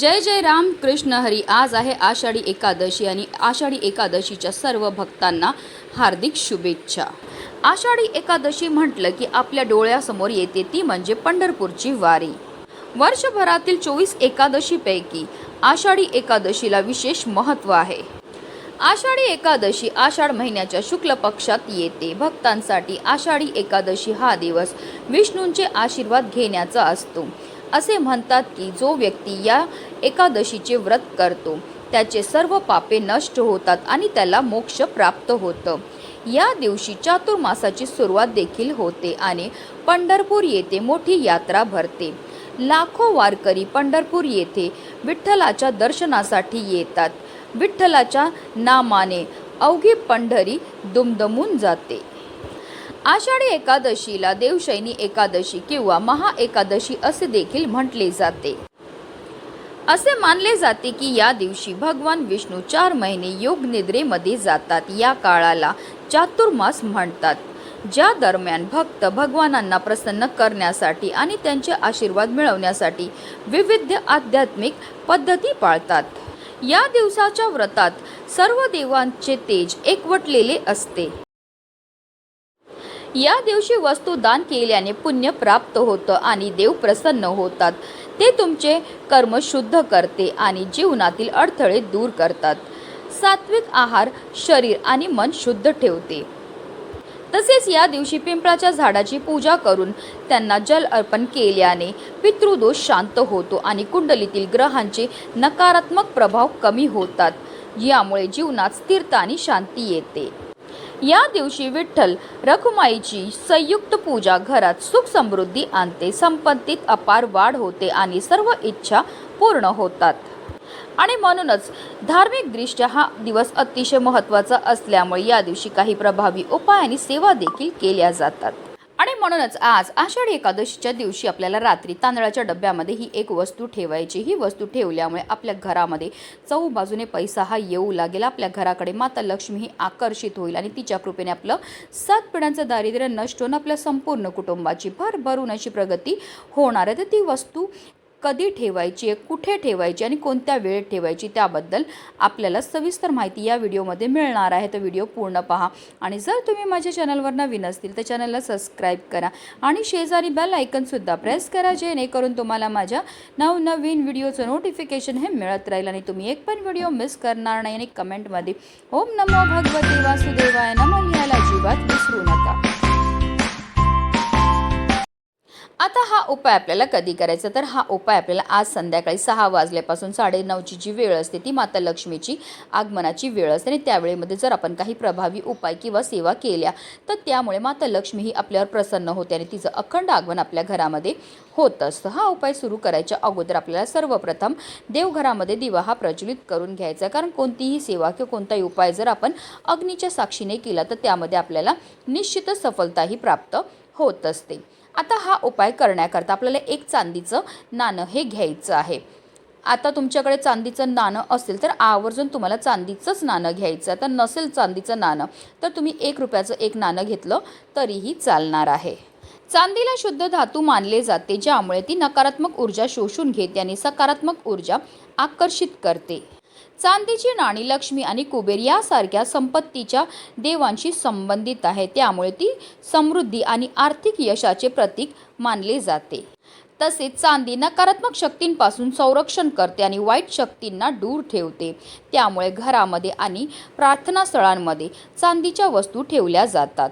जय जय राम कृष्ण हरी. आज आहे आषाढी एकादशी आणि आषाढी एकादशीच्या सर्व भक्तांना हार्दिक शुभेच्छा. आषाढी एकादशी म्हटलं की आपल्या डोळ्यासमोर येते ती म्हणजे पंढरपूरची वारी. वर्षभरातील चोवीस एकादशीपैकी आषाढी एकादशीला विशेष महत्त्व आहे. आषाढी एकादशी आषाढ महिन्याच्या शुक्ल पक्षात येते. भक्तांसाठी आषाढी एकादशी हा दिवस विष्णूंचे आशीर्वाद घेण्याचा असतो. असे म्हणतात की जो व्यक्ती या एकादशीचे व्रत करतो त्याचे सर्व पापे नष्ट होतात आणि त्याला मोक्ष प्राप्त होतं. या दिवशी चातुर्मासाची सुरुवात देखील होते आणि पंढरपूर येथे मोठी यात्रा भरते. लाखो वारकरी पंढरपूर येथे विठ्ठलाच्या दर्शनासाठी येतात. विठ्ठलाच्या नामाने अवघी पंढरी दुमदमून जाते. आषाढी एकादशीला देवशैनी एकादशी किंवा महा एकादशी असे देखील म्हटले जाते. असे मानले जाते की या दिवशी भगवान विष्णू चार महिने योग निद्रेमध्ये जातात. या काळाला चातुर्मास म्हणतात. ज्या दरम्यान भक्त भगवानांना प्रसन्न करण्यासाठी आणि त्यांचे आशीर्वाद मिळवण्यासाठी विविध आध्यात्मिक पद्धती पाळतात. या दिवसाच्या व्रतात सर्व देवांचे तेज एकवटलेले असते. या दिवशी वस्तू दान केल्याने पुण्य प्राप्त होतं आणि देव प्रसन्न होतात. ते तुमचे कर्म शुद्ध करते आणि जीवनातील अडथळे दूर करतात. सात्विक आहार शरीर आणि मन शुद्ध ठेवते. तसेच या दिवशी पिंपळाच्या झाडाची पूजा करून त्यांना जल अर्पण केल्याने पितृदोष शांत होतो आणि कुंडलीतील ग्रहांचे नकारात्मक प्रभाव कमी होतात. यामुळे जीवनात स्थिरता आणि शांती येते. या दिवशी विठ्ठल रखुमाईची संयुक्त पूजा घरात सुख समृद्धी आणते संपत्तीत अपार वाढ होते आणि सर्व इच्छा पूर्ण होतात. आणि म्हणूनच धार्मिकदृष्ट्या हा दिवस अतिशय महत्त्वाचा असल्यामुळे या दिवशी काही प्रभावी उपाय आणि सेवा देखील केल्या जातात. आणि म्हणूनच आज आषाढी एकादशीच्या दिवशी आपल्याला रात्री तांदळाच्या डब्यामध्ये ही एक वस्तू ठेवायची. ही वस्तू ठेवल्यामुळे आपल्या घरामध्ये चौ बाजूने पैसा हा येऊ लागेल. आपल्या घराकडे माता लक्ष्मी ही आकर्षित होईल आणि तिच्या कृपेने आपलं सात पिढ्यांचं दारिद्र्य नष्ट होऊन आपल्या संपूर्ण कुटुंबाची भरभरून अशी प्रगती होणार आहे. तर ती वस्तू कधी ठेवायची आहे कुठे ठेवायची आणि कोणत्या वेळेत ठेवायची त्याबद्दल आपल्याला सविस्तर माहिती या व्हिडिओमध्ये मिळणार आहे. तर व्हिडिओ पूर्ण पहा. आणि जर तुम्ही माझ्या चॅनलवर नवीन असतील तर चॅनलला सबस्क्राईब करा आणि शेजारी बेल आयकनसुद्धा प्रेस करा जेणेकरून तुम्हाला माझ्या नवनवीन व्हिडिओचं नोटिफिकेशन हे मिळत राहील आणि तुम्ही एक पण व्हिडिओ मिस करणार नाही. आणि कमेंटमध्ये ओम नमो भगवते वासुदेवाय नमो लिहायला अजिबात विसरू नका. आता हा उपाय आपल्याला कधी करायचा? तर हा उपाय आपल्याला आज संध्याकाळी सहा वाजल्यापासून साडेनऊची जी वेळ असते ती माता लक्ष्मीची आगमनाची वेळ असते. आणि त्यावेळेमध्ये जर आपण काही प्रभावी उपाय किंवा सेवा केल्या तर त्यामुळे माता लक्ष्मी ही आपल्यावर प्रसन्न होते आणि तिचं अखंड आगमन आपल्या घरामध्ये होत असतं. हा उपाय सुरू करायच्या अगोदर आपल्याला सर्वप्रथम देवघरामध्ये दिवा हा प्रज्वलित करून घ्यायचा. कारण कोणतीही सेवा किंवा कोणताही उपाय जर आपण अग्नीच्या साक्षीने केला तर त्यामध्ये आपल्याला निश्चितच सफलताही प्राप्त होत असते. आता हा उपाय करण्याकरता आपल्याला एक चांदीचं नाणं हे घ्यायचं आहे. आता तुमच्याकडे चांदीचं नाणं असेल तर आवर्जून तुम्हाला चांदीचंच नाणं घ्यायचं तर नसेल चांदीचं नाणं तर तुम्ही एक रुपयाचं एक नाणं घेतलं तरीही चालणार आहे. चांदीला शुद्ध धातू मानले जाते ज्यामुळे ती नकारात्मक ऊर्जा शोषून घेते आणि सकारात्मक ऊर्जा आकर्षित करते. चांदीची नाणी लक्ष्मी आणि कुबेर यासारख्या संपत्तीच्या देवांशी संबंधित आहे. त्यामुळे ती समृद्धी आणि आर्थिक यशाचे प्रतीक मानले जाते. तसेच चांदी नकारात्मक शक्तींपासून संरक्षण करते आणि वाईट शक्तींना दूर ठेवते. त्यामुळे घरामध्ये आणि प्रार्थनास्थळांमध्ये चांदीच्या वस्तू ठेवल्या जातात.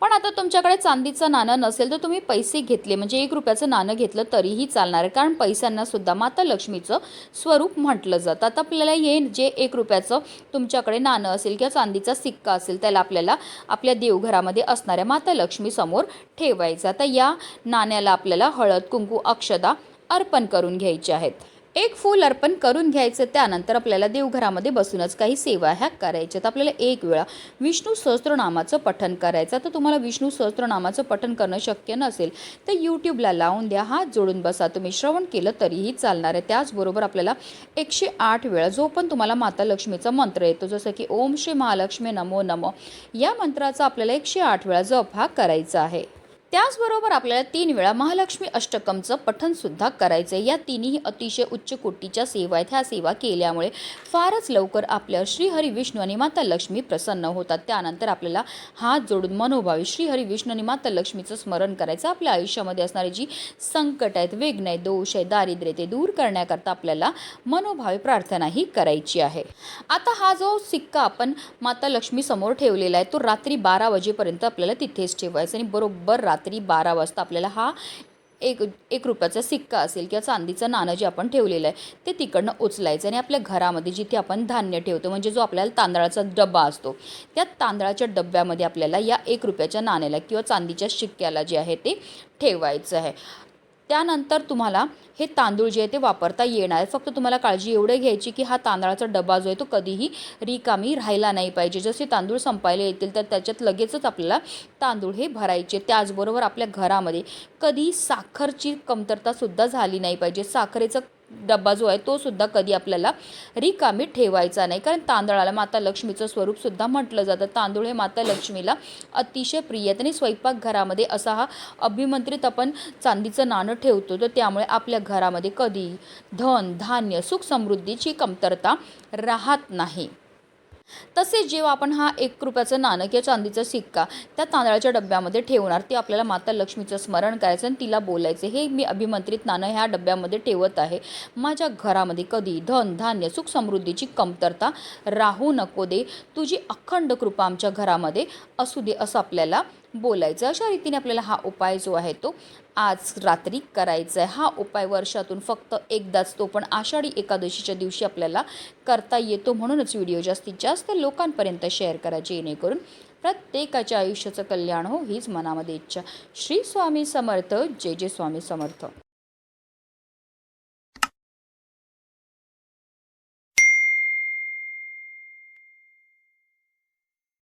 पण आता तुमच्याकडे चांदीचं नाणं नसेल तर तुम्ही पैसे घेतले. म्हणजे एक रुपयाचं नाणं घेतलं तरीही चालणार आहे. कारण पैशांना सुद्धा माता लक्ष्मीचं स्वरूप म्हटलं जातं. आता आपल्याला हे जे एक रुपयाचं तुमच्याकडे नाणं असेल किंवा चांदीचा सिक्का असेल त्याला आपल्याला आपल्या देवघरामध्ये असणाऱ्या माता लक्ष्मीसमोर ठेवायचं आता या नाण्याला आपल्याला हळद कुंकू अक्षदा अर्पण करून घ्यायचे आहेत. एक फूल अर्पण करून घ्यायचं त्यानंतर आपल्याला देवघरामध्ये बसूनच काही सेवा ह्या करायच्यात आपल्याला एक वेळा विष्णू सहस्त्रनामाचं पठण करायचं तर तुम्हाला विष्णू सहस्त्रनामाचं पठण करणं शक्य नसेल तर यूट्यूबला लावून द्या. हात जोडून बसा. तुम्ही श्रवण केलं तरीही चालणार आहे. त्याचबरोबर आपल्याला एकशे आठ वेळा जो पण तुम्हाला माता लक्ष्मीचा मंत्र येतो जसं की ओम श्री महालक्ष्मी नमो नमो या मंत्राचा आपल्याला एकशे आठ वेळा जप हा करायचा आहे. त्याचबरोबर आपल्याला तीन वेळा महालक्ष्मी अष्टकमचं पठणसुद्धा करायचं आहे. या तिन्ही अतिशय उच्च कोटीच्या सेवा आहेत. ह्या सेवा केल्यामुळे फारच लवकर आपल्या श्रीहरी विष्णू आणि माता लक्ष्मी प्रसन्न होतात. त्यानंतर आपल्याला हात जोडून मनोभावी श्रीहरी विष्णू आणि माता लक्ष्मीचं स्मरण करायचं. आपल्या आयुष्यामध्ये असणारी जी संकट आहेत वेग आहे दोष आहे दारिद्र्य ते दूर करण्याकरता आपल्याला मनोभावी प्रार्थनाही करायची आहे. आता हा जो सिक्का आपण माता लक्ष्मी समोर ठेवलेला आहे तो रात्री बारा वाजेपर्यंत आपल्याला तिथेच ठेवायचा आणि बरोबर रात्री रात्री बारा वाजता आपल्याला हा एक एक रुपयाचा सिक्का असेल किंवा चांदीचं नाणं जे आपण ठेवलेलं आहे ते तिकडनं उचलायचं आणि आपल्या घरामध्ये जिथे आपण धान्य ठेवतो म्हणजे जो आपल्याला तांदळाचा डब्बा असतो त्या तांदळाच्या डब्यामध्ये आपल्याला या एक रुपयाच्या नाण्याला किंवा चांदीच्या शिक्क्याला जे आहे ते ठेवायचं आहे. त्यानंतर तुम्हाला हे तांदूळ जे आहे ते वापरता येणार आहे. फक्त तुम्हाला काळजी एवढे घ्यायची की हा तांदळाचा डबा जो आहे तो कधीही रिकामी राहिला नाही पाहिजे. जसे तांदूळ संपायला येतील तर त्याच्यात लगेचच आपल्याला तांदूळ हे भरायचे त्याचबरोबर आपल्या घरामध्ये कधी साखरची कमतरतासुद्धा झाली नाही पाहिजे. साखरेचं डब्बा जो आहे तो सुद्धा कधी आपल्याला रिकामी ठेवायचा नाही. कारण तांदळाला माता लक्ष्मीचं स्वरूपसुद्धा म्हटलं जातं. तांदूळ हे माता लक्ष्मीला अतिशय प्रिय आहेत आणि स्वयंपाकघरामध्ये असा हा अभिमंत्रित आपण चांदीचं नाणं ठेवतो. तर त्यामुळे आपल्या घरामध्ये कधी धन धान्य सुख समृद्धीची कमतरता राहत नाही. तसेच जेव्हा आपण हा एक रुपयाचं नाणं किंवा चांदीचा सिक्का त्या तांदळाच्या डब्यामध्ये ठेवणार ते आपल्याला माता लक्ष्मीचं स्मरण करायचं आणि तिला बोलायचं. हे मी अभिमंत्रित नाणं ह्या डब्यामध्ये ठेवत आहे. माझ्या घरामध्ये कधी धन धान्य सुख समृद्धीची कमतरता राहू नको दे. तुझी अखंड कृपा आमच्या घरामध्ये असू दे असं आपल्याला बोलायचं. अशा रीतीने आपल्याला हा उपाय जो आहे तो आज रात्री करायचा आहे हा उपाय वर्षातून फक्त एकदाच तो पण आषाढी एकादशीच्या दिवशी आपल्याला करता येतो. म्हणूनच व्हिडिओ जास्तीत जास्त लोकांपर्यंत शेअर करा जेणेकरून प्रत्येकाच्या आयुष्याचं कल्याण हो हीच मनामध्ये इच्छा. श्री स्वामी समर्थ. जय जय स्वामी समर्थ.